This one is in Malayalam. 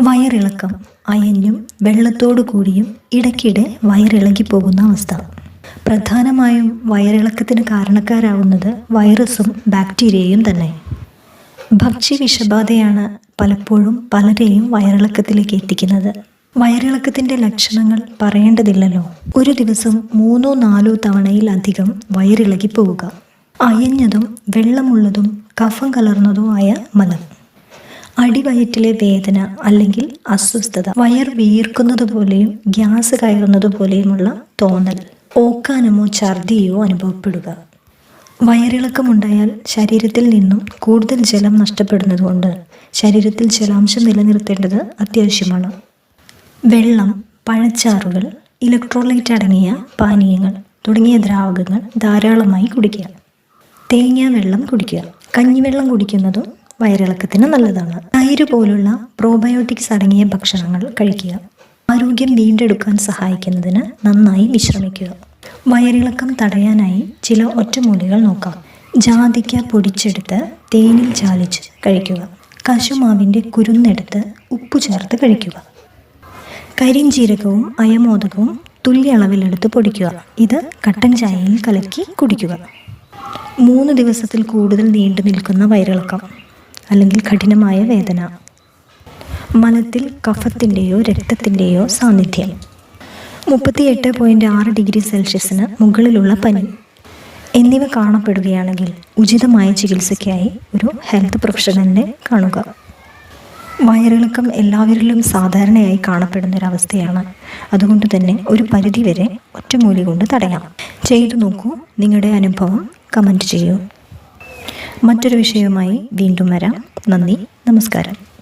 വയറിളക്കം അയഞ്ഞും വെള്ളത്തോടു കൂടിയും ഇടയ്ക്കിടെ വയറിളകി പോകുന്ന അവസ്ഥ. പ്രധാനമായും വയറിളക്കത്തിന് കാരണക്കാരാവുന്നത് വൈറസും ബാക്ടീരിയയും തന്നെ. ഭക്ഷ്യ വിഷബാധയാണ് പലപ്പോഴും പലരെയും വയറിളക്കത്തിലേക്ക് എത്തിക്കുന്നത്. വയറിളക്കത്തിന്റെ ലക്ഷണങ്ങൾ പറയേണ്ടതില്ലല്ലോ. ഒരു ദിവസം മൂന്നോ നാലോ തവണയിലധികം വയറിളകി പോവുക. അയഞ്ഞതും വെള്ളമുള്ളതും കഫം കലർന്നതുമായ മലം. അടിവയറ്റിലെ വേദന അല്ലെങ്കിൽ അസ്വസ്ഥത വയർ വീർക്കുന്നത് പോലെയും ഗ്യാസ് കയറുന്നത് പോലെയുമുള്ള തോന്നൽ. ഓക്കാനമോ ഛർദിയോ അനുഭവപ്പെടുക. വയറിളക്കമുണ്ടായാൽ ശരീരത്തിൽ നിന്നും കൂടുതൽ ജലം നഷ്ടപ്പെടുന്നതുകൊണ്ട് ശരീരത്തിൽ ജലാംശം നിലനിർത്തേണ്ടത് അത്യാവശ്യമാണ്. വെള്ളം പഴച്ചാറുകൾ ഇലക്ട്രോലൈറ്റ് അടങ്ങിയ പാനീയങ്ങൾ തുടങ്ങിയ ദ്രാവകങ്ങൾ ധാരാളമായി കുടിക്കുക. തേങ്ങാ വെള്ളം കുടിക്കുക. കഞ്ഞിവെള്ളം കുടിക്കുന്നതും വയറിളക്കത്തിന് നല്ലതാണ്. തൈര് പോലുള്ള പ്രോബയോട്ടിക്സ് അടങ്ങിയ ഭക്ഷണങ്ങൾ കഴിക്കുക. ആരോഗ്യം വീണ്ടെടുക്കാൻ സഹായിക്കുന്നതിന് നന്നായി വിശ്രമിക്കുക. വയറിളക്കം തടയാനായി ചില ഒറ്റമൂലികൾ നോക്കാം. ജാതിക്ക പൊടിച്ചെടുത്ത് തേനിൽ ചാലിച്ച് കഴിക്കുക. കശുമാവിന്റെ കുരുന്നെടുത്ത് ഉപ്പ് ചേർത്ത് കഴിക്കുക. കരിഞ്ചീരകവും അയമോദകവും തുല്യ അളവിലെടുത്ത് പൊടിക്കുക. ഇത് കട്ടൻ ചായയിൽ കലക്കി കുടിക്കുക. മൂന്ന് ദിവസത്തിൽ കൂടുതൽ നീണ്ടു നിൽക്കുന്ന വയറിളക്കം. അല്ലെങ്കിൽ കഠിനമായ വേദന. മലത്തിൽ കഫത്തിന്റെയോ രക്തത്തിന്റെയോ സാന്നിധ്യം. മുപ്പത്തിയെട്ട് പോയിന്റ് ആറ് ഡിഗ്രി സെൽഷ്യസിന് മുകളിലുള്ള പനി. എന്നിവ കാണപ്പെടുകയാണെങ്കിൽ ഉചിതമായ ചികിത്സയ്ക്കായി ഒരു ഹെൽത്ത് പ്രൊഫഷണലിനെ കാണുക. വയറിളക്കം എല്ലാവരിലും സാധാരണയായി കാണപ്പെടുന്ന ഒരവസ്ഥയാണ് അതുകൊണ്ട് തന്നെ ഒരു പരിധിവരെ ഒറ്റമൂലി കൊണ്ട് തടയാം. ചെയ്തു നോക്കൂ നിങ്ങളുടെ അനുഭവം കമന്റ് ചെയ്യൂ. മറ്റൊരു വിഷയവുമായി വീണ്ടും വരാം. നന്ദി നമസ്കാരം.